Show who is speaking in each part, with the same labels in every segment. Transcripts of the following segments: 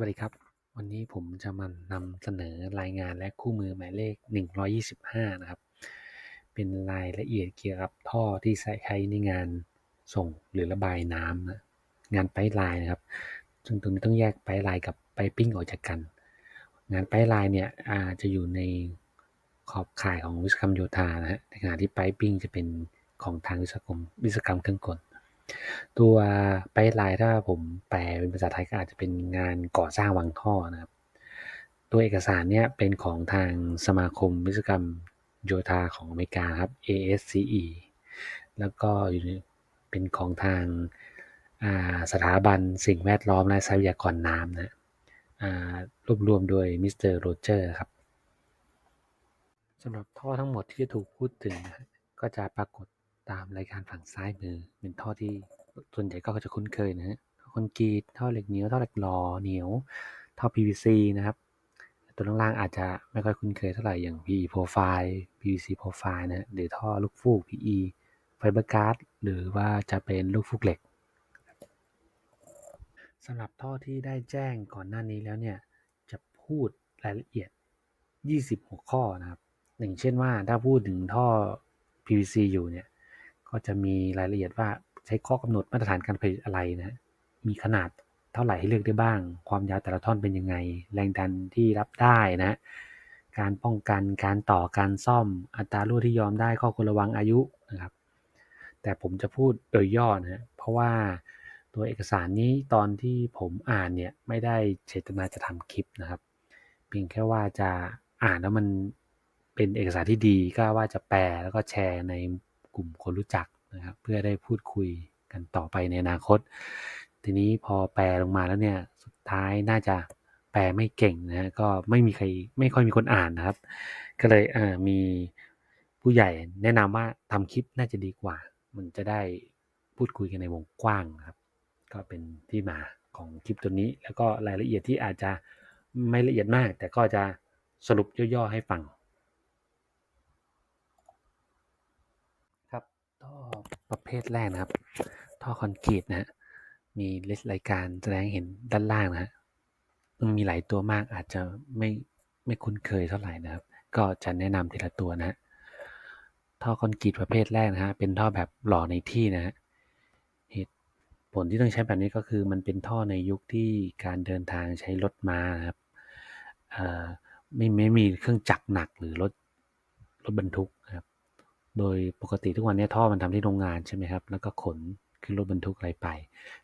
Speaker 1: วัสดีครับ วันนี้ผมจะมานำเสนอรายงานและคู่มือหมายเลข 125 นะครับ เป็นรายละเอียดเกี่ยวกับท่อที่ใช้ในงานส่งหรือระบายน้ำนะงานไปลน์นะครับ ซึ่งตรงนี้ต้องแยกไปลน์กับไพปิ้งออกจากกัน งานไปลน์เนี่ยอาจะอยู่ในขอบข่ายของวิศวกรรมโยธานะฮะในขณะที่ไพปิ้งจะเป็นของทางวิศวกรรมวิศวกรรมเครื่องกล ตัวไพป์ไลน์ถ้าผมแปลเป็นภาษาไทยก็อาจจะเป็นงานก่อสร้างวางท่อนะครับ ตัวเอกสารเนี่ยเป็นของทางสมาคมวิศวกรรมโยธาของอเมริกาครับ ASCE แล้วก็อยู่ในเป็นของทางาสถาบันสิ่งแวดล้อมและทรัพยากรน้ำนะรวบรวมโดยมิสเตอร์โรเจอร์ครับสำหรับท่อทั้งหมดที่จะถูกพูดถึงก็จะปรากฏ ตามรายการฝั่งซ้ายมือ เป็นท่อที่ส่วนใหญ่ก็จะคุ้นเคยนะฮะคอนกรีตท่อเหล็กเหนียวท่อเหล็กหล่อเหนียวท่อ PVC นะครับตัวล่างๆอาจจะไม่ค่อยคุ้นเคยเท่าไหร่อย่าง PE profile PVC profile นะหรือท่อลูกฟูก PE fiber guard หรือว่าจะเป็นลูกฟูกเหล็กสำหรับท่อที่ได้แจ้งก่อนหน้านี้แล้วเนี่ยจะพูดรายละเอียด 20 หัวข้อนะครับอย่างเช่นว่าถ้าพูดถึงท่อ PVC อยู่เนี่ย ก็จะมีรายละเอียดว่าใช้ข้อกำหนดมาตรฐานการผลิตอะไรนะ มีขนาดเท่าไหร่ให้เลือกได้บ้าง ความยาวแต่ละท่อนเป็นยังไง แรงดันที่รับได้นะ การป้องกัน การต่อ การซ่อม อัตรารั่วที่ยอมได้ ข้อควรระวังอายุนะครับ แต่ผมจะพูดโดยย่อนะเพราะว่าตัวเอกสารนี้ตอนที่ผมอ่านเนี่ยไม่ได้เจตนาจะทำคลิปนะครับ เพียงแค่ว่าจะอ่านแล้วมันเป็นเอกสารที่ดีก็ว่าจะแปลแล้วก็แชร์ใน กลุ่มคนรู้จักนะครับเพื่อได้พูดคุยกันต่อไปในอนาคต ทีนี้พอแปลลงมาแล้วเนี่ยสุดท้ายน่าจะแปลไม่เก่งนะก็ไม่มีใครไม่ค่อยมีคนอ่านนะครับ ก็เลยเออมีผู้ใหญ่แนะนำว่าทำคลิปน่าจะดีกว่า มันจะได้พูดคุยกันในวงกว้างครับ ก็เป็นที่มาของคลิปตัวนี้ แล้วก็รายละเอียดที่อาจจะไม่ละเอียดมาก แต่ก็จะสรุปย่อๆให้ฟัง ครับ ท่อประเภทแรกนะครับ ท่อคอนกรีตนะฮะมีลิสต์รายการแสดงเห็นด้านล่างนะฮะมันมีหลายตัวมากอาจจะไม่ไม่คุ้นเคยเท่าไหร่นะครับ ก็จะแนะนำทีละตัวนะฮะท่อคอนกรีตประเภทแรกนะฮะเป็นท่อแบบหล่อในที่นะฮะเหตุผลที่ต้องใช้แบบนี้ก็คือมันเป็นท่อในยุคที่การเดินทางใช้รถม้านะครับเอ่อไม่ไม่มีเครื่องจักรหนักหรือรถรถบรรทุกนะครับ โดยปกติทุกวันนี้ท่อมันทำที่โรงงานใช่ไหมครับ แล้วก็ขนขึ้นรถบรรทุกอะไรไป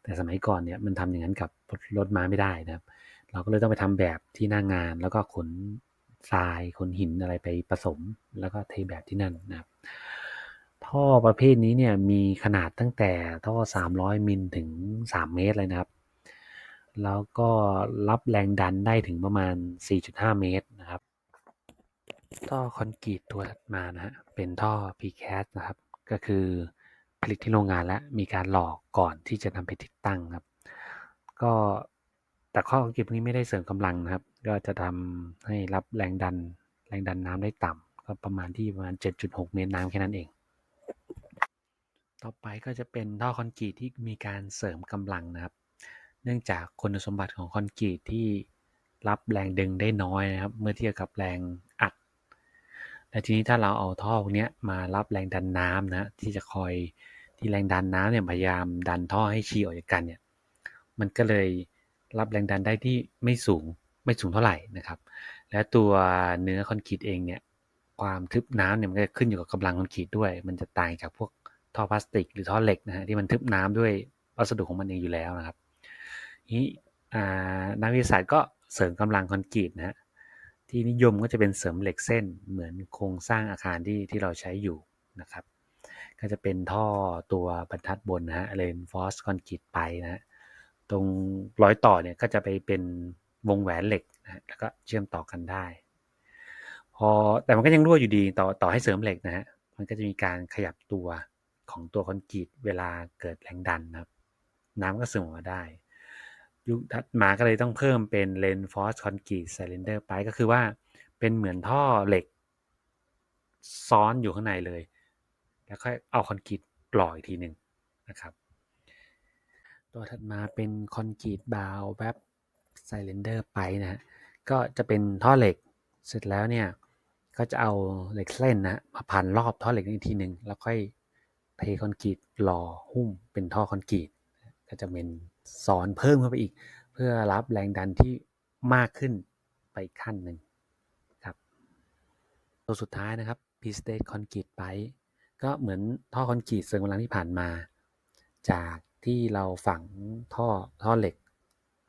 Speaker 1: แต่สมัยก่อนเนี่ยมันทำอย่างนั้นกับรถม้าไม่ได้นะครับ เราก็เลยต้องไปทำแบบที่หน้างาน แล้วก็ขนทรายขนหินอะไรไปผสม แล้วก็เทแบบที่นั่นนะครับ ท่อประเภทนี้เนี่ยมีขนาดตั้งแต่ท่อ 300 มิลถึง 3 เมตรเลยนะครับ แล้วก็รับแรงดันได้ถึงประมาณ 4.5 เมตรนะครับ ท่อคอนกรีตตัวถัดมานะฮะเป็นท่อ precast นะครับ ก็คือผลิตที่โรงงานแล้วมีการหลอกก่อนที่จะนำไปติดตั้งครับ ก็แต่ข้อคอนกรีตพวกนี้ไม่ได้เสริมกำลังนะครับ ก็จะทำให้รับแรงดันแรงดันน้ำได้ต่ำก็ประมาณที่ประมาณ 7.6 เมตรน้ำแค่นั้นเอง ต่อไปก็จะเป็นท่อคอนกรีตที่มีการเสริมกำลังนะครับ เนื่องจากคุณสมบัติของคอนกรีตที่รับแรงดึงได้น้อยนะครับ เมื่อเทียบกับแรง และทีนี้ถ้าเราเอาท่อพวกนี้มารับแรงดันน้ำนะที่จะคอยที่แรงดันน้ำเนี่ยพยายามดันท่อให้ชี้ออกจากกันเนี่ยมันก็เลยรับแรงดันได้ที่ไม่สูงไม่สูงเท่าไหร่นะครับ และตัวเนื้อคอนกรีตเองเนี่ยความทึบน้ำเนี่ยมันก็ขึ้นอยู่กับกำลังคอนกรีตด้วย มันจะต่างจากพวกท่อพลาสติก หรือท่อเหล็กนะฮะที่มันทึบน้ำด้วยวัสดุของมันเองอยู่แล้วนะครับนี้นักวิทยาศาสตร์ก็เสริมกำลังคอนกรีตนะฮะ ที่นิยมก็จะเป็นเสริมเหล็กเส้นเหมือนโครงสร้างอาคารที่ที่เราใช้อยู่นะครับ ก็จะเป็นท่อตัวบรรทัดบนนะฮะเลนฟอสคอนกรีตไปนะฮะตรงร้อยต่อเนี่ยก็จะไปเป็นวงแหวนเหล็กนะแล้วก็เชื่อมต่อกันได้ พอแต่มันก็ยังรั่วอยู่ดีต่อต่อให้เสริมเหล็กนะฮะมันก็จะมีการขยับตัวของตัวคอนกรีตเวลาเกิดแรงดันนะครับ น้ำก็ซึมออกมาได้ ยุคถัดมาก็เลยต้องเพิ่มเป็นเลนฟอสคอนกรีตไซเลนเดอร์ไปก็คือว่าเป็นเหมือนท่อเหล็ก ซ้อนอยู่ข้างในเลย แล้วค่อยเอาคอนกรีตปล่อยทีหนึ่งนะครับ ตัวถัดมาเป็นคอนกรีตบาวแวบไซเลนเดอร์ไปนะฮะก็จะเป็นท่อเหล็กเสร็จแล้วเนี่ยก็จะเอาเหล็กเส้นนะมาพันรอบท่อเหล็กอีกทีหนึ่งแล้วค่อยเทคอนกรีตหล่อหุ้มเป็นท่อคอนกรีต ก็จะเป็นซ้อนเพิ่มเข้าไปอีก เพื่อรับแรงดันที่มากขึ้นไปขั้นหนึ่งครับ ตัวสุดท้ายนะครับ p state concrete pipe ก็เหมือนท่อคอนกรีตเสริมกำลังที่ผ่านมา จากที่เราฝังท่อท่อเหล็ก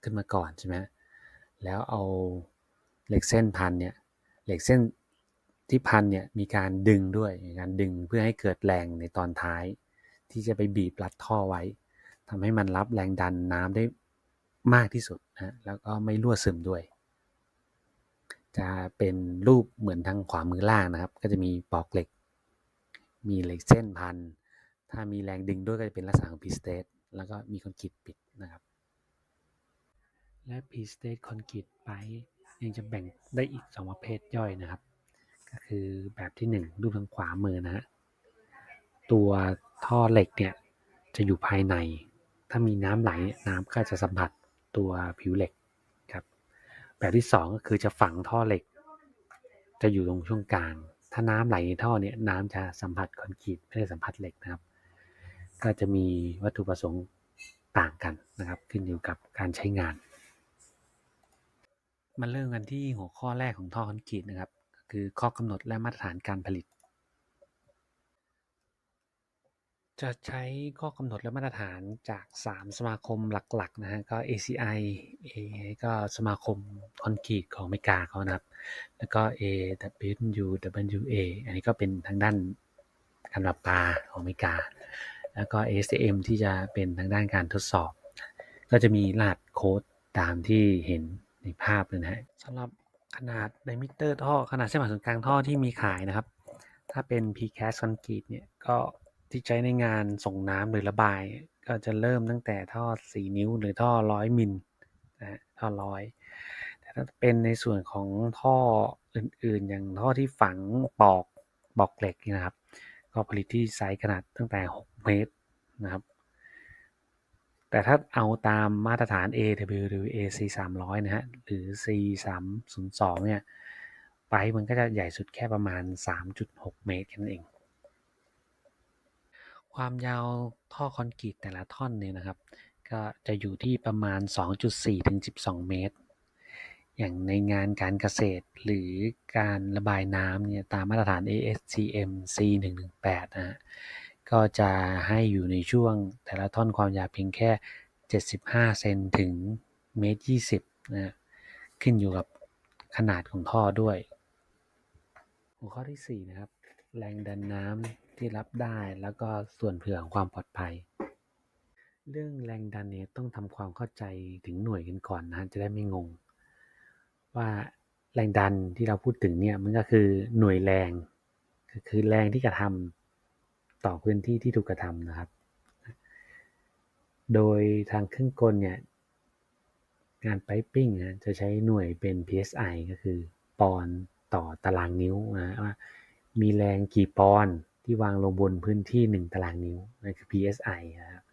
Speaker 1: ขึ้นมาก่อนใช่ไหมแล้วเอาเหล็กเส้นพันเนี่ยเหล็กเส้นที่พันเนี่ยมีการดึงด้วยมีการดึงเพื่อให้เกิดแรงในตอนท้าย ที่จะไปบีบรัดท่อไว้ ทำให้มันรับแรงดันน้ำได้มากที่สุดนะแล้วก็ไม่รั่วซึมด้วย จะเป็นรูปเหมือนทางขวามือล่างนะครับ ก็จะมีปอกเหล็ก มีเหล็กเส้นพัน ถ้ามีแรงดึงด้วยก็จะเป็นลักษณะของพีสเตทแล้วก็มีคอนกรีตปิดนะครับ และพีสเตทคอนกรีตไปยังจะแบ่งได้อีก 2 ประเภทย่อยนะครับ ก็คือแบบที่ 1 รูปทางขวามือนะฮะตัวท่อเหล็กเนี่ยจะอยู่ภายใน ถ้ามีน้ำไหลน้ำก็จะสัมผัสตัวผิวเหล็กครับแบบที่ 2 ก็คือจะฝังท่อเหล็ก จะอยู่ตรงช่วงกลาง ถ้าน้ำไหลในท่อเนี่ยน้ำจะสัมผัสคอนกรีตไม่ได้สัมผัสเหล็กนะครับ ก็จะมีวัตถุประสงค์ต่างกันนะครับ ขึ้นอยู่กับการใช้งาน มาเริ่มกันที่หัวข้อแรกของท่อคอนกรีตนะครับ คือข้อกำหนดและมาตรฐานการผลิต จะใช้ข้อกำหนดและมาตรฐานจาก 3 สมาคมหลัก ๆ นะฮะ ก็ ACI A ก็สมาคมคอนกรีตของอเมริกาเขานะครับ แล้วก็ AWWA อันนี้ก็เป็นทางด้านการประปาของอเมริกา แล้วก็ ASTM ที่จะเป็นทางด้านการทดสอบ ก็จะมีรหัสโค้ดตามที่เห็นในภาพเลยนะฮะสำหรับขนาดไดมิเตอร์ท่อ ขนาดเส้นผ่าศูนย์กลางท่อที่มีขายนะครับ ถ้าเป็น pcast concrete เนี่ยก็ ที่ใช้ในงานส่งน้ำหรือระบาย ก็จะเริ่มตั้งแต่ท่อ 4 นิ้วหรือท่อ 100 มิลนะฮะท่อร้อยแต่ถ้าเป็นในส่วนของท่ออื่นๆ อย่างท่อที่ฝังปอกบอกเหล็กนี่นะครับ ก็ผลิตที่ไซส์ขนาดตั้งแต่ 6 เมตรนะครับ แต่ถ้าเอาตามมาตรฐาน AWA C 300นะฮะหรือ C 302เนี่ย ไปมันก็จะใหญ่สุดแค่ประมาณ 3.6 เมตรแค่นั้นเอง ความยาวท่อคอนกรีตแต่ละท่อนเนี่ยนะครับ ก็จะอยู่ที่ประมาณ 2.4 ถึง 12 เมตร อย่างในงานการเกษตรหรือการระบายน้ำเนี่ยตามมาตรฐาน ASTM C 118 นะฮะก็จะให้อยู่ในช่วงแต่ละท่อนความยาวเพียงแค่ 75 เซนถึงเมตร20นะขึ้นอยู่กับขนาดของท่อด้วย หัวข้อที่ 4 นะครับ แรงดันน้ำ ที่รับได้แล้วก็ส่วนเผื่อของความปลอดภัย เรื่องแรงดันเนี่ยต้องทำความเข้าใจถึงหน่วยกันก่อนนะจะได้ไม่งง ว่าแรงดันที่เราพูดถึงเนี่ยมันก็คือหน่วยแรงก็คือแรงที่กระทำต่อพื้นที่ที่ถูกกระทำนะครับ โดยทางเครื่องกลเนี่ยงานไ i ปิ้งนะจะใช้หน่วยเป็น psi ก็คือปอนต่อตารางนิ้วนะว่ามีแรงกี่ปอนด ที่วางลงบนพื้นที่ 1 ตารางนิ้วนั่นคือ psi นะครับ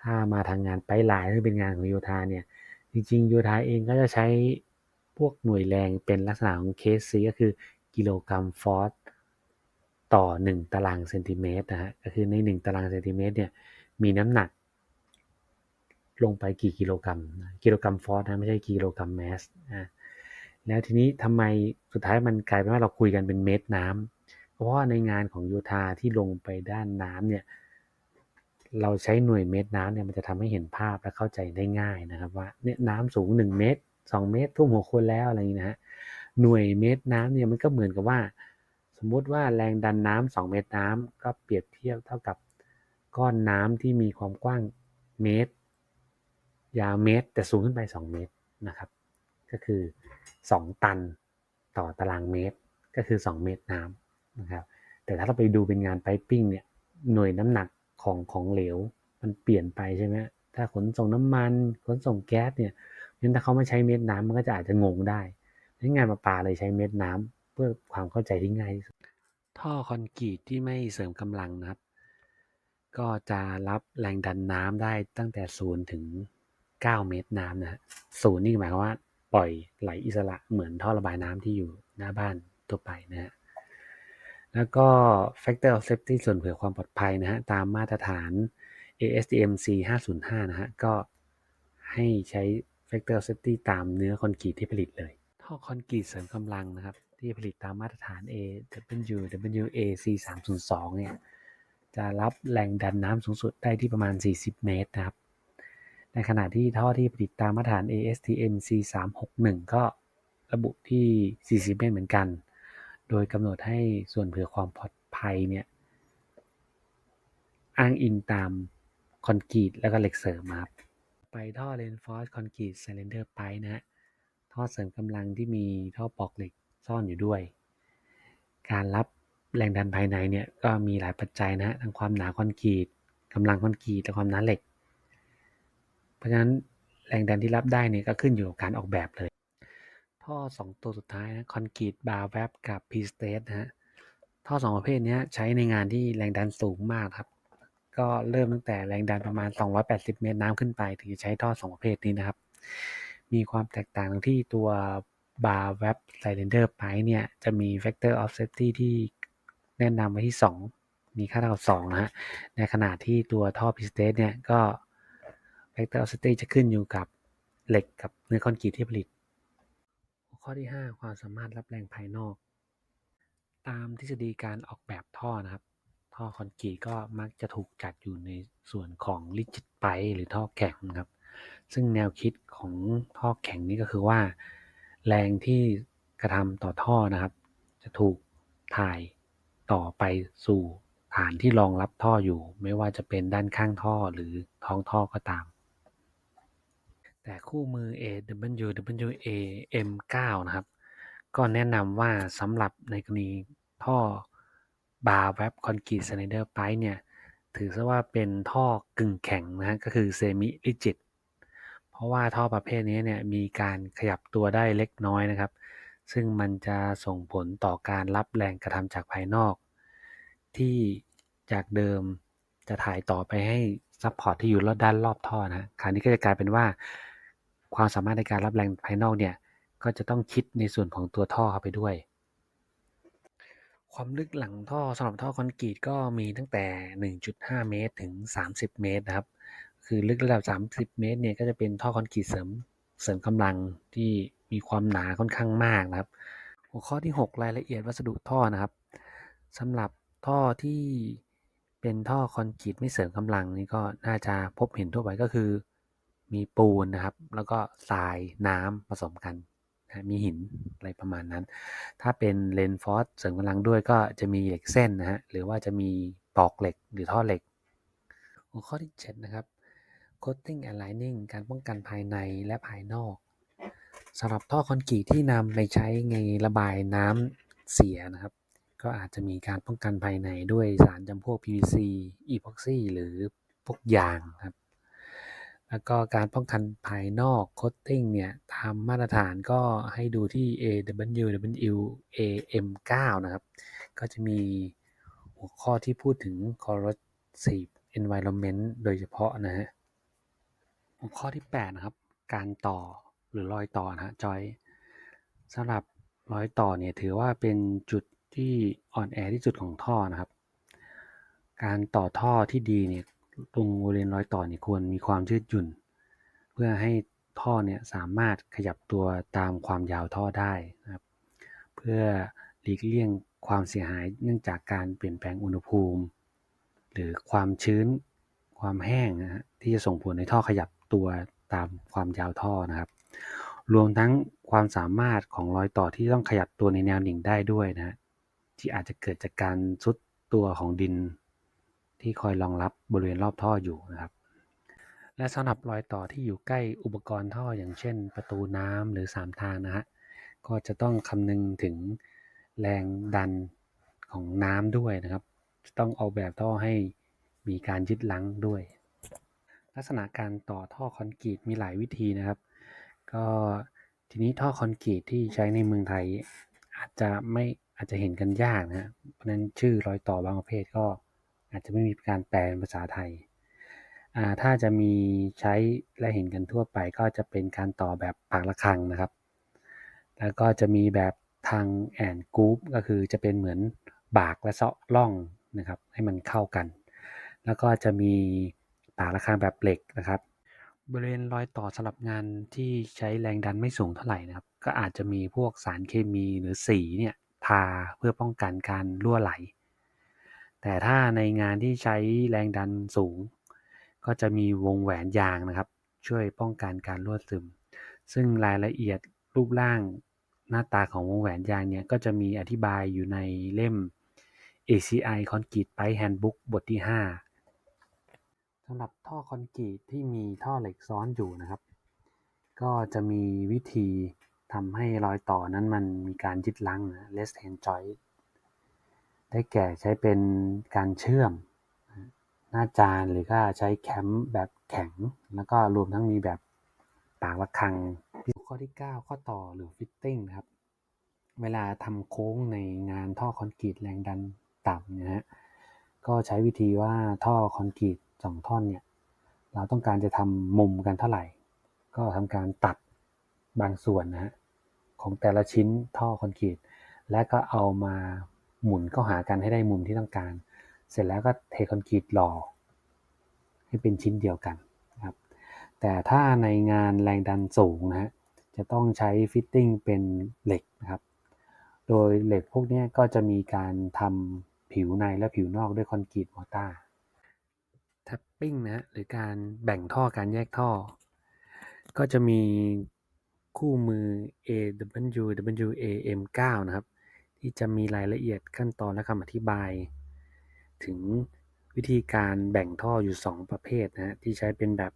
Speaker 1: ถ้ามาทางงานไปลายที่เป็นงานของโยธาเนี่ย จริงๆ โยธาเองก็จะใช้พวกหน่วยแรงเป็นลักษณะของเคสซีก็คือกิโลกรัมฟอสต่อ 1 ตารางเซนติเมตรนะฮะก็คือใน 1 ตารางเซนติเมตรเนี่ยมีน้ำหนัก ลงไปกี่กิโลกรัม กิโลกรัมฟอสนะไม่ใช่กิโลกรัมแมสนะแล้วทีนี้ทำไมสุดท้ายมันกลายเป็นว่าเราคุยกันเป็นเมตรน้ำ ราะว่าในงานของโยธาที่ลงไปด้านน้ำเนี่ยเราใช้หน่วยเมตรน้ำเนี่ยมันจะทำให้เห็นภาพและเข้าใจได้ง่ายนะครับว่าเนี่ยน้ำสูง 1 เมตร 2 เมตรท่วมหัวคนแล้วอะไรอย่างนี้นะฮะหน่วยเมตรน้ำเนี่ยมันก็เหมือนกับว่า สมมุติว่าแรงดันน้ำ2เมตรน้ำก็เปรียบเทียบเท่ากับก้อนน้ำที่มีความกว้างเมตร ยาวเมตร แต่สูงขึ้นไป 2 เมตรนะครับ ก็คือ 2 ตันต่อตารางเมตร ก็คือ 2 เมตรน้ำ นะครับแต่ถ้าเราไปดูเป็นงานไพปิ้งเนี่ยหน่วยน้ำหนักของของเหลวมันเปลี่ยนไปใช่ไหมถ้าขนส่งน้ำมันขนส่งแก๊สเนี่ยงั้นถ้าเขาไม่ใช้เม็ดน้ำมันก็จะอาจจะงงได้งั้นงานประปาเลยใช้เม็ดน้ำเพื่อความเข้าใจที่ง่ายที่สุดท่อคอนกรีตที่ไม่เสริมกำลังนะครับ ก็จะรับแรงดันน้ำได้ตั้งแต่0ถึง 9 เมตรน้ำนะฮะศูนย์นี่หมายความว่าปล่อยไหลอิสระเหมือนท่อระบายน้ำที่อยู่หน้าบ้านทั่วไปนะฮะ แล้วก็ Factor of Safety ส่วนเผื่อความปลอดภัยนะฮะ ตามมาตรฐาน ASTM C505 นะฮะ ก็ให้ใช้ Factor of Safety ตามเนื้อคอนกรีตที่ผลิตเลย ท่อคอนกรีตเสริมกำลังนะครับ ที่ผลิตตามมาตรฐาน AWWA C302 เนี่ย จะรับแรงดันน้ำสูงสุดได้ที่ประมาณ 40 เมตรนะครับ ในขณะที่ท่อที่ผลิตตามมาตรฐาน ASTM C361 ก็ระบุที่ 40 เมตรเหมือนกัน โดยกำหนดให้ส่วนเผื่อความปลอดภัยเนี่ยอ้างอิงตามคอนกรีตแล้วก็เหล็กเสริมครับ ไปท่อ Reinforced Concrete Cylinder Pipe นะฮะ ท่อเสริมกำลังที่มีท่อปอกเหล็กซ่อนอยู่ด้วย การรับแรงดันภายในเนี่ยก็มีหลายปัจจัยนะฮะทั้งความหนาคอนกรีตกำลังคอนกรีตและความหนาเหล็ก เพราะฉะนั้นแรงดันที่รับได้เนี่ยก็ขึ้นอยู่กับการออกแบบเลย ท่อ 2 ตัวสุดท้ายนะคอนกรีตบาร์แวบกับพีสเตนะฮะท่อ 2 ประเภทนี้ใช้ในงานที่แรงดันสูงมากครับ ก็เริ่มตั้งแต่แรงดันประมาณ 280 เมตรน้ำขึ้นไปถึงจะใช้ท่อ 2 ประเภทนี้นะครับ มีความแตกต่างตรงที่ตัวบาร์แวบไซเลนเดอร์ไปเนี่ยจะมี Factor of Safety ที่แนะนำไว้ที่ 2 มีค่าเท่ากับ2นะฮะในขณะที่ตัวท่อพิสเตสเนี่ยก็ Factor of Safety จะขึ้นอยู่กับเหล็กกับเนื้อคอนกรีตที่ผลิต ข้อที่ 5 ความสามารถรับแรงภายนอก ตามทฤษฎีการออกแบบท่อนะครับ ท่อคอนกรีตก็มักจะถูกจัดอยู่ในส่วนของ rigid pipe หรือท่อแข็งครับ ซึ่งแนวคิดของท่อแข็งนี่ก็คือว่า แรงที่กระทำต่อท่อนะครับ จะถูกถ่ายต่อไปสู่ฐานที่รองรับท่ออยู่ ไม่ว่าจะเป็นด้านข้างท่อหรือท้องท่อก็ตาม แต่คู่มือ AWWA M9 นะครับ ก็แนะนำว่าสำหรับในกรณีท่อบาร์แวบคอนกรีต i ไ i เดอร์ไ e เนี่ย ถือซะว่าเป็นท่อกึ่งแข็งนะฮะก็คือเซมิริจิต เพราะว่าท่อประเภทนี้เนี่ยมีการขยับตัวได้เล็กน้อยนะครับ ซึ่งมันจะส่งผลต่อการรับแรงกระทำจากภายนอก ที่จากเดิมจะถ่ายต่อไปให้ซัพพอร์ตที่อยู่ด้านรอบท่อนะคราวนี้ก็จะกลายเป็นว่า ความสามารถในการรับแรงภายนอกเนี่ยก็จะต้องคิดในส่วนของตัวท่อเข้าไปด้วย ความลึกหลังท่อสำหรับท่อคอนกรีตก็มีตั้งแต่ 1.5 เมตรถึง 30 เมตรนะครับ คือลึกระดับ 30 เมตรเนี่ยก็จะเป็นท่อคอนกรีตเสริมเสริมกำลังที่มีความหนาค่อนข้างมากนะครับ หัวข้อที่ 6 รายละเอียดวัสดุท่อนะครับสำหรับท่อที่เป็นท่อคอนกรีตไม่เสริมกำลังนี่ก็น่าจะพบเห็นทั่วไปก็คือ มีปูนนะครับ แล้วก็ทรายน้ำผสมกันนะมีหินอะไรประมาณนั้น ถ้าเป็นเลนฟอสเสริมกำลังด้วยก็จะมีเหล็กเส้นนะฮะหรือว่าจะมีปอกเหล็กหรือท่อเหล็ก หัวข้อที่ 7 นะครับ coating and lining การป้องกันภายในและภายนอกสำหรับท่อคอนกรีตที่นำไปใช้ในระบายน้ำเสียนะครับ ก็อาจจะมีการป้องกันภายในด้วยสารจำพวก PVC epoxy หรือพวกยางครับ แล้วก็การป้องกันภายนอก coating เนี่ยตามมาตรฐานก็ให้ดูที่ AWWA M9 นะครับ ก็จะมีหัวข้อที่พูดถึง corrosive environment โดยเฉพาะนะฮะหัวข้อที่ 8 นะครับ การต่อหรือรอยต่อนะฮะจอยสำหรับรอยต่อเนี่ยถือว่าเป็นจุดที่อ่อนแอที่สุดของท่อนะครับ การต่อท่อที่ดีเนี่ย ตรงบริเวณรอยต่อเนี่ยควรมีความยืดหยุ่น เพื่อให้ท่อเนี่ยสามารถขยับตัวตามความยาวท่อได้นะครับเพื่อหลีกเลี่ยงความเสียหายเนื่องจากการเปลี่ยนแปลงอุณหภูมิ หรือความชื้นความแห้งนะฮะที่จะส่งผลในท่อขยับตัวตามความยาวท่อนะครับ รวมทั้งความสามารถของรอยต่อที่ต้องขยับตัวในแนวหนิ่งได้ด้วยนะฮะที่อาจจะเกิดจากการซุดตัวของดิน ที่คอยรองรับบริเวณรอบท่ออยู่นะครับ และสำหรับรอยต่อที่อยู่ใกล้อุปกรณ์ท่ออย่างเช่น ประตูน้ำหรือสามทางนะฮะก็จะต้องคำนึงถึงแรงดันของน้ำด้วยนะครับ จะต้องออกแบบท่อให้มีการยึดลังด้วย ลักษณะการต่อท่อคอนกรีตมีหลายวิธีนะครับ ก็ทีนี้ท่อคอนกรีตที่ใช้ในเมืองไทยอาจจะไม่อาจจะเห็นกันยากนะเพราะนั้นชื่อรอยต่อบางประเภทก็ อาจจะไม่มีการแปลเป็นภาษาไทย ถ้าจะมีใช้และเห็นกันทั่วไปก็จะเป็นการต่อแบบปากระฆังนะครับ แล้วก็จะมีแบบทางแอนกรุ๊ปก็คือจะเป็นเหมือนบากและเซาะล่องนะครับ ให้มันเข้ากัน แล้วก็จะมีปากระฆังแบบเหล็กนะครับ บริเวณรอยต่อสำหรับงานที่ใช้แรงดันไม่สูงเท่าไหร่นะครับ ก็อาจจะมีพวกสารเคมีหรือสีเนี่ยทาเพื่อป้องกันการรั่วไหล แต่ถ้าในงานที่ใช้แรงดันสูง ก็จะมีวงแหวนยางนะครับ ช่วยป้องกันการรั่วซึม ซึ่งรายละเอียดรูปร่างหน้าตาของวงแหวนยางเนี่ยก็จะมีอธิบายอยู่ในเล่ม ACI Concrete Pipe Handbook บทที่ 5สำหรับท่อคอนกรีตที่มีท่อเหล็กซ้อนอยู่นะครับ ก็จะมีวิธีทำให้รอยต่อนั้นมันมีการยึดลังนะ rest hand joint ได้แก่ใช้เป็นการเชื่อม หน้าจานหรือก็ใช้แคมป์แบบแข็ง แล้วก็รวมทั้งมีแบบปากระฆังข้อที่ 9 ข้อต่อหรือฟิตติ้งครับ เวลาทำโค้งในงานท่อคอนกรีตแรงดันต่ำนะฮะก็ใช้วิธีว่าท่อคอนกรีตสองท่อนเนี่ยเราต้องการจะทำมุมกันเท่าไหร่ ก็ทำการตัดบางส่วนนะฮะของแต่ละชิ้นท่อคอนกรีตและก็เอามา หมุนเข้าหากันให้ได้มุมที่ต้องการ เสร็จแล้วก็เทคอนกรีตหล่อให้เป็นชิ้นเดียวกันนะครับ แต่ถ้าในงานแรงดันสูงนะฮะจะต้องใช้ฟิตติ้งเป็นเหล็กนะครับ โดยเหล็กพวกนี้ก็จะมีการทำผิวในและผิวนอกด้วยคอนกรีตมอร์ตาร์แท็ปปิ้งนะฮะหรือการแบ่งท่อการแยกท่อ ก็จะมีคู่มือ AW WAM9 นะครับ ที่จะมีรายละเอียดขั้นตอนและคำอธิบาย ถึงวิธีการแบ่งท่ออยู่ 2 ประเภทนะฮะที่ใช้เป็นแบบ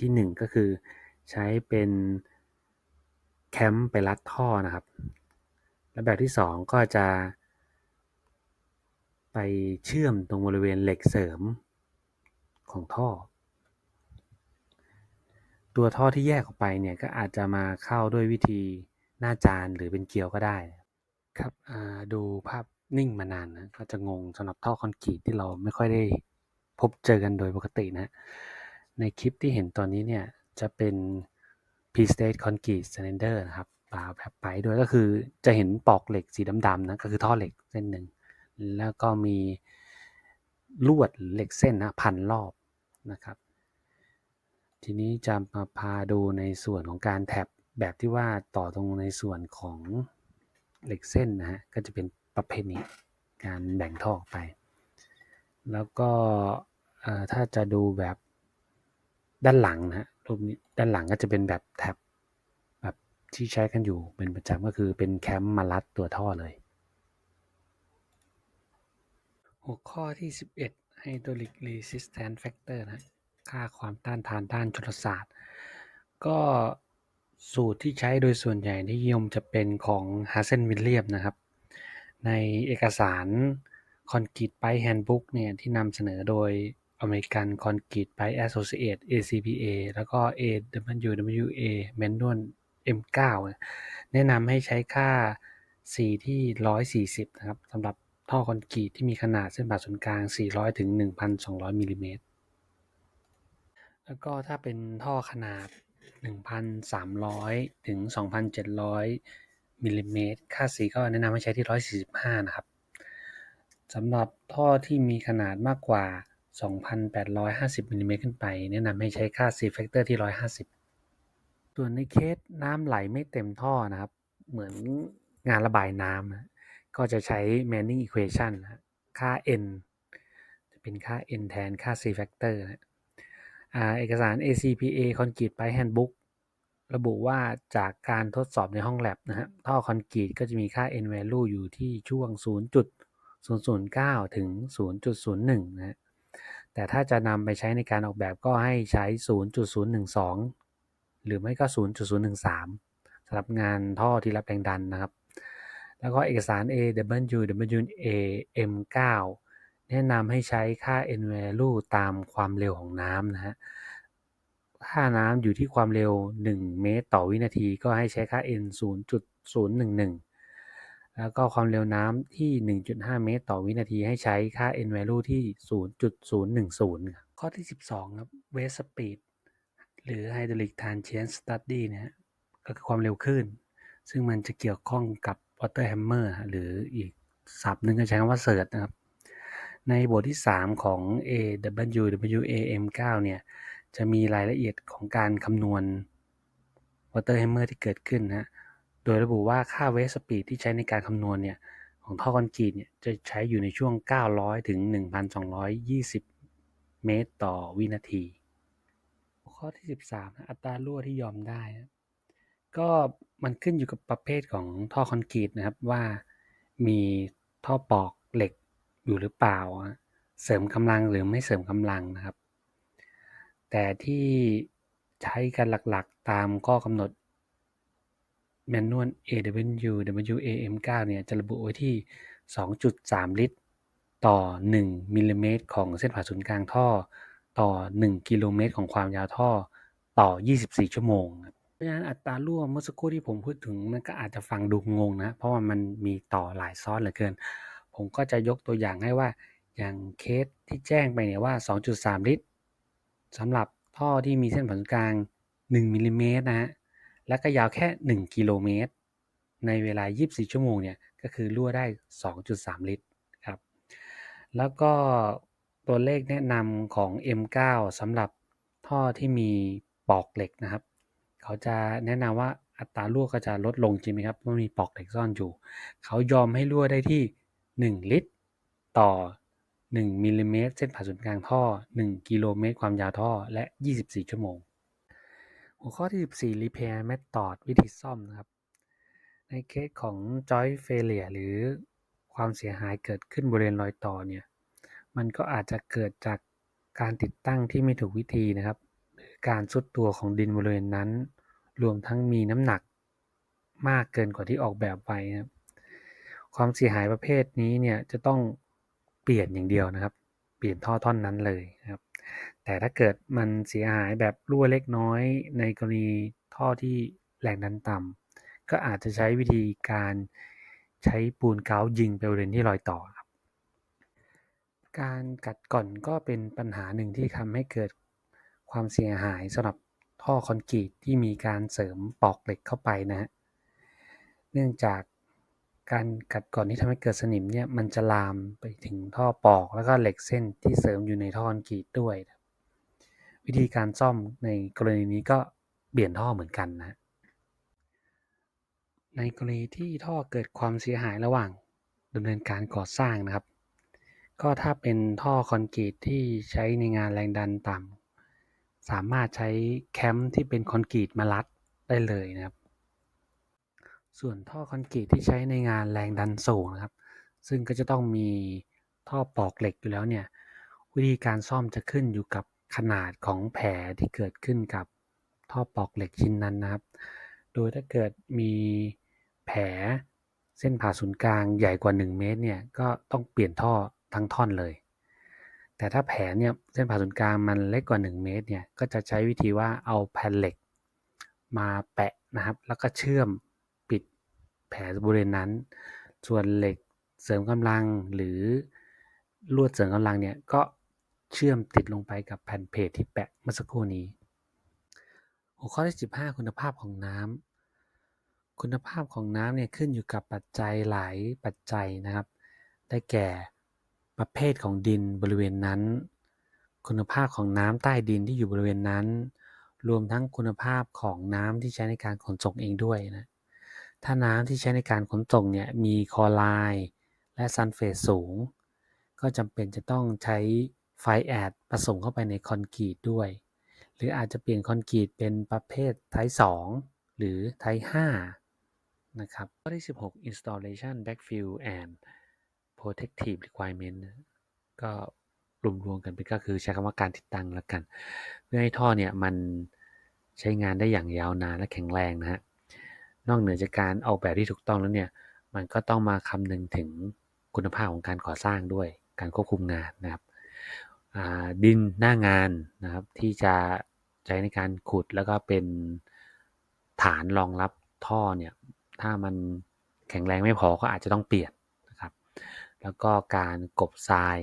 Speaker 1: ที่ 1 ก็คือใช้เป็นแคมป์ไปรัดท่อนะครับ และแบบที่ 2 ก็จะ ไปเชื่อมตรงบริเวณเหล็กเสริมของท่อ ตัวท่อที่แยกออกไปเนี่ยก็อาจจะมาเข้าด้วยวิธีหน้าจานหรือเป็นเกลียวก็ได้ ครับดูภาพนิ่งมานานนะ ก็จะงงสำหรับท่อคอนกรีตที่เราไม่ค่อยได้พบเจอกันโดยปกตินะ ในคลิปที่เห็นตอนนี้เนี่ย จะเป็น P-State Concrete Cylinder นะครับปลาแบบไปด้วยก็คือจะเห็นปอกเหล็กสีดำๆนะ ก็คือท่อเหล็กเส้นหนึ่ง แล้วก็มีลวดเหล็กเส้นนะ พันรอบนะครับ ทีนี้จะมาพาดูในส่วนของการแท็บแบบที่ว่าต่อตรงในส่วนของ เหล็กเส้นนะฮะก็จะเป็นประเภทนี้การแบ่งท่อไป แล้วก็ถ้าจะดูแบบด้านหลังนะฮะรูปนี้ด้านหลังก็จะเป็นแบบแท็บแบบที่ใช้กันอยู่เป็นประจำก็คือเป็นแคมป์มารัดตัวท่อเลย หัวข้อที่ 11 Hydraulic Resistance Factor นะค่าความต้านทานด้านชลศาสตร์ ก็ สูตรที่ใช้โดยส่วนใหญ่นิยมจะเป็นของ h a s e n w i l l i a m นะครับ ในเอกสาร Concrete Pipe Handbook เนี่ย ที่นำเสนอโดย American Concrete Pipe Associate ACPA แล้วก็ AWWA Manual M9 แนะนำให้ใช้ค่า C ที่ 140 นะครับสำหรับท่อคอนกรีตที่มีขนาดเส้นผ่าศูนย์กลาง 400 ถึง 1,200 มิลลิเมตร แล้วก็ถ้าเป็นท่อขนาด 1,300 ถึง 2,700มิลลิเมตร ค่า C ก็แนะนำให้ใช้ที่ 145 นะครับสำหรับท่อที่มีขนาดมากกว่า 2,850มิลลิเมตรขึ้นไป แนะนำให้ใช้ค่า C factor ที่ 150 ส่วนในเคสน้ำไหลไม่เต็มท่อนะครับ เหมือนงานระบายน้ำก็จะใช้ Manning equation ค่า n จะเป็นค่า n แทนค่า c factor นะ เอกสาร ACPA Concrete Pipe Handbook ระบุว่าจากการทดสอบในห้องแลบนะฮะท่อคอนกรีตก็จะมีค่า n value อยู่ที่ช่วง 0.009 ถึง 0.01 นะฮะแต่ถ้าจะนำไปใช้ในการออกแบบก็ให้ใช้ 0.012 หรือไม่ก็ 0.013สำหรับงานท่อที่รับแรงดันนะครับ แล้วก็เอกสาร AWWAM9 แนะนำให้ใช้ค่า n value ตามความเร็วของน้ำนะฮะถ้าน้ำอยู่ที่ความเร็ว 1 เมตรต่อวินาทีก็ให้ใช้ค่า n 0.011 แล้วก็ความเร็วน้ำที่ 1.5 เมตร ต่อวินาทีให้ใช้ค่า n value ที่ 0.010 ข้อที่ 12 ครับ Waste Speed หรือ Hydraulic Transient Study นะฮะก็คือความเร็วคลื่น ซึ่งมันจะเกี่ยวข้องกับ Water Hammer หรืออีกศัพท์หนึ่งก็ใช้คำว่า SURT นะครับ ในบทที่ 3 ของ AWWAM9 เนี่ย จะมีรายละเอียดของการคำนวณ Water Hammer ที่เกิดขึ้นนะโดยระบุว่าค่า Waste Speed ที่ใช้ในการคำนวณเนี่ย ของท่อคอนกรีตเนี่ย จะใช้อยู่ในช่วง 900 ถึง 1,220 เมตรต่อวินาที ข้อที่ 13นะอัตรารั่วที่ยอมได้นะก็มันขึ้นอยู่กับประเภทของท่อคอนกรีตนะครับว่ามีท่อปอกเหล็ก อยู่หรือเปล่า เสริมกำลังหรือไม่เสริมกำลังนะครับ แต่ที่ใช้กันหลักๆตามข้อกำหนดแมนนวล AW WAM9 เนี่ยจะระบุไว้ที่ 2.3 ลิตร ต่อ 1มิลลิเมตรของเส้นผ่าศูนย์กลางท่อ ต่อ 1 กิโลเมตรของความยาวท่อต่อ 24 ชั่วโมง เพราะฉะนั้นอัตรารั่วเมื่อสักครู่ที่ผมพูดถึงมันก็อาจจะฟังดูงงนะ เพราะว่ามันมีต่อหลายซ้อนเหลือเกิน ผมก็จะยกตัวอย่างให้ว่า อย่างเคสที่แจ้งไปเนี่ยว่า 2.3 ลิตรสำหรับท่อที่มีเส้นผ่าศูนย์กลาง 1มิลลิเมตรนะฮะ และก็ยาวแค่ 1 กิโลเมตร ในเวลา 24 ชั่วโมงเนี่ยก็คือรั่วได้ 2.3 ลิตรครับ แล้วก็ตัวเลขแนะนำของ M9 สำหรับท่อที่มีปอกเหล็กนะครับ เขาจะแนะนำว่าอัตรารั่วก็จะลดลงจริงไหมครับเพราะมีปอกเหล็กซ่อนอยู่ เขายอมให้รั่วได้ที่ 1ลิตร ต่อ1มิลลิเมตรเส้นผ่าศูนย์กลางท่อ1กิโลเมตรความยาวท่อและ24ชั่วโมง หัวข้อที่14 Repair Method วิธีซ่อมนะครับ ในเคสของ Joint Failure หรือความเสียหายเกิดขึ้นบริเวณรอยต่อเนี่ย มันก็อาจจะเกิดจากการติดตั้งที่ไม่ถูกวิธีนะครับ หรือการซุดตัวของดินบริเวณนั้น รวมทั้งมีน้ำหนักมากเกินกว่าที่ออกแบบไว้นะครับ ความเสียหายประเภทนี้เนี่ยจะต้องเปลี่ยนอย่างเดียวนะครับ เปลี่ยนท่อท่อนนั้นเลยนะครับ แต่ถ้าเกิดมันเสียหายแบบรั่วเล็กน้อย ในกรณีท่อที่แรงดันต่ำก็อาจจะใช้วิธีการใช้ปูนเกายิงไปบริเวณที่รอยต่อครับ การกัดก่อนก็เป็นปัญหาหนึ่งที่ทำให้เกิดความเสียหายสำหรับท่อคอนกรีตที่มีการเสริมปอกเหล็กเข้าไปนะฮะ เนื่องจาก การกัดก่อนที่ทำให้เกิดสนิมเนี่ยมันจะลามไปถึงท่อปอก แล้วก็เหล็กเส้นที่เสริมอยู่ในท่อคอนกรีตด้วย วิธีการซ่อมในกรณีนี้ก็เปลี่ยนท่อเหมือนกันนะ ในกรณีที่ท่อเกิดความเสียหายระหว่างดำเนินการก่อสร้างนะครับ ก็ถ้าเป็นท่อคอนกรีตที่ใช้ในงานแรงดันต่ำสามารถใช้แคมป์ที่เป็นคอนกรีตมารัดได้เลยนะครับ ส่วนท่อคอนกรีตที่ใช้ในงานแรงดันสูงนะครับ ซึ่งก็จะต้องมีท่อปอกเหล็กอยู่แล้วเนี่ยวิธีการซ่อมจะขึ้นอยู่กับขนาดของแผลที่เกิดขึ้นกับท่อปอกเหล็กชิ้นนั้นนะครับ โดยถ้าเกิดมีแผลเส้นผ่าศูนย์กลางใหญ่กว่า 1 เมตรเนี่ยก็ต้องเปลี่ยนท่อทั้งท่อนเลย แต่ถ้าแผลเนี่ยเส้นผ่าศูนย์กลางมันเล็กกว่า 1 เมตรเนี่ยก็จะใช้วิธีว่าเอาแผ่นเหล็กมาแปะนะครับ แล้วก็เชื่อม แผลบริเวณนั้น ส่วนเหล็กเสริมกำลังหรือลวดเสริมกำลังเนี่ยก็เชื่อมติดลงไปกับแผ่นเพจที่แปะเมื่อสักครู่นี้ หัวข้อที่ 15 คุณภาพของน้ำคุณภาพของน้ำเนี่ยขึ้นอยู่กับปัจจัยหลายปัจจัยนะครับ ได้แก่ประเภทของดินบริเวณนั้น คุณภาพของน้ำใต้ดินที่อยู่บริเวณนั้น รวมทั้งคุณภาพของน้ำที่ใช้ในการขนส่งเองด้วยนะ ถ้าน้ำที่ใช้ในการขนส่งเนี่ยมีคอไรด์และซัลเฟตสูง ก็จำเป็นจะต้องใช้ไฟแอดผสมเข้าไปในคอนกรีตด้วย หรืออาจจะเปลี่ยนคอนกรีตเป็นประเภทไทป์2หรือไทป์5นะครับข้อที่ 16 installation backfill and protective requirement ก็รวมๆกันไปก็คือใช้คำว่าการติดตั้งแล้วกัน เพื่อให้ท่อเนี่ยมันใช้งานได้อย่างยาวนานและแข็งแรงนะฮะ นอกเหนือจากการออกแบบที่ถูกต้องแล้วเนี่ย มันก็ต้องมาคำนึงถึงคุณภาพของการก่อสร้างด้วย การควบคุมงานนะครับดินหน้างานนะครับที่จะใช้ในการขุดแล้วก็เป็นฐานรองรับท่อเนี่ยถ้ามันแข็งแรงไม่พอก็อาจจะต้องเปลี่ยนนะครับ แล้วก็การกบทราย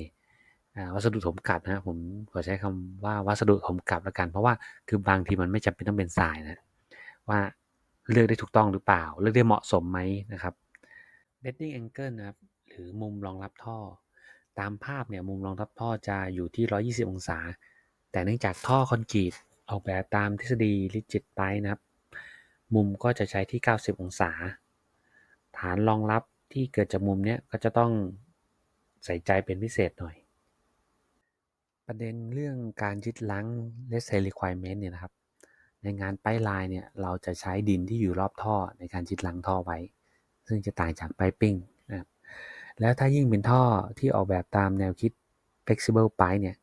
Speaker 1: วัสดุถมกลับนะฮะผมขอใช้คำว่าวัสดุถมกลับล้วกัน เพราะว่าคือบางทีมันไม่จำเป็นต้องเป็นทรายนะว่า เลือกได้ถูกต้องหรือเปล่า เลือกได้เหมาะสมไหมนะครับ bedding angle นะครับ หรือมุมรองรับท่อ ตามภาพเนี่ยมุมรองรับท่อจะอยู่ที่ 120 องศา แต่เนื่องจากท่อคอนกรีตออกแบบตามทฤษฎี rigid pipe นะครับ มุมก็จะใช้ที่ 90 องศา ฐานรองรับที่เกิดจากมุมเนี้ยก็จะต้องใส่ใจเป็นพิเศษหน่อย ประเด็นเรื่องการยึดลัง let's say requirement เนี่ยนะครับ ในงานป้ายลายเนี่ยเราจะใช้ดินที่อยู่รอบท่อในการยึดลังท่อไว้ ซึ่งจะต่างจากไปปิ้งนะครับแล้วถ้ายิ่งเป็นท่อที่ออกแบบตามแนวคิด flexible pipe เนี่ย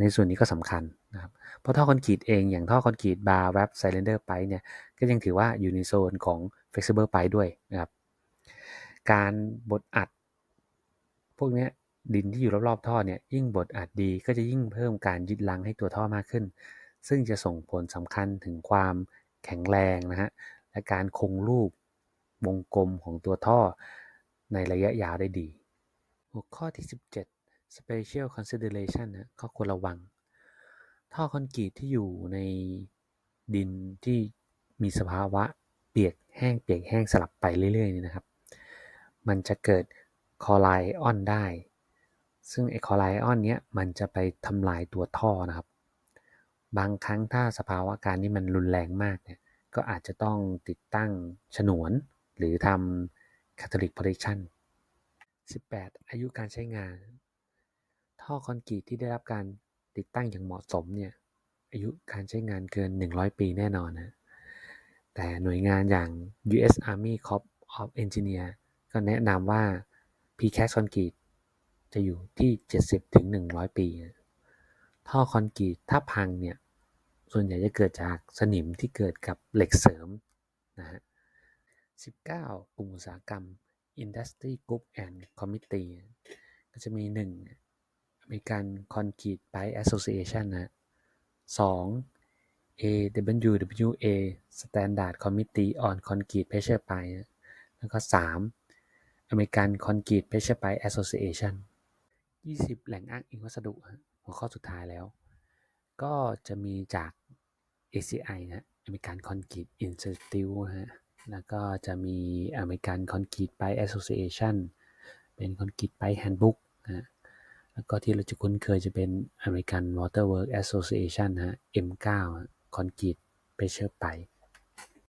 Speaker 1: ในส่วนนี้ก็สำคัญนะครับเพราะท่อคอนกรีตเองอย่างท่อคอนกรีตบาร์แวบไซเลนเดอร์ไปเนี่ยก็ยังถือว่าอยู่ในโซนของ flexible pipe ด้วยนะครับการบดอัด พวกนี้ดินที่อยู่รอบๆท่อเนี่ยยิ่งบดอัดดีก็จะยิ่งเพิ่มการยึดลังให้ตัวท่อมากขึ้น ซึ่งจะส่งผลสำคัญถึงความแข็งแรงนะฮะและการคงรูปวงกลมของตัวท่อในระยะยาวได้ดี หัวข้อที่ 17 special consideration นะข้อควรระวัง ท่อคอนกรีตที่อยู่ในดินที่มีสภาวะเปียกแห้งเปียกแห้งสลับไปเรื่อยๆนี่นะครับ มันจะเกิดคอไลออนได้ ซึ่งไอคอไลออนเนี้ยมันจะไปทำลายตัวท่อนะครับ บางครั้งถ้าสภาวะการนี้มันรุนแรงมากเนี่ยก็อาจจะต้องติดตั้งฉนวน หรือทำ Catholic Protection 18 อายุการใช้งาน ท่อคอนกรีตที่ได้รับการติดตั้งอย่างเหมาะสมเนี่ยอายุการใช้งานเกิน 100 ปีแน่นอนนะแต่หน่วยงานอย่าง U.S. Army Corps of Engineer ก็แนะนำว่า Precast Concrete จะอยู่ที่ 70ถึง100 ปี ท่อคอนกรีตถ้าพังเนี่ยส่วนใหญ่จะเกิดจากสนิมที่เกิดกับเหล็กเสริมนะฮะ19กลุ่มอุตสาหกรรม Industry Group and Committee ก็จะมี 1 American Concrete Pipe Association นะ2 AWWA Standard Committee on Concrete Pressure Pipe นะแล้วก็ 3 American Concrete Pressure Pipe Association 20 แหล่งอ้างอิงวัสดุฮะ หัวข้อสุดท้ายแล้ว ก็จะมีจาก ACI นะ American Concrete Institute นะฮะ แล้วก็จะมี American Concrete Pipe Association เป็น Concrete Pipe Handbook นะฮะแล้วก็ที่เราจะคุ้นเคยจะเป็น American Waterwork Association นะฮะ M9 Concrete Pressure Pipe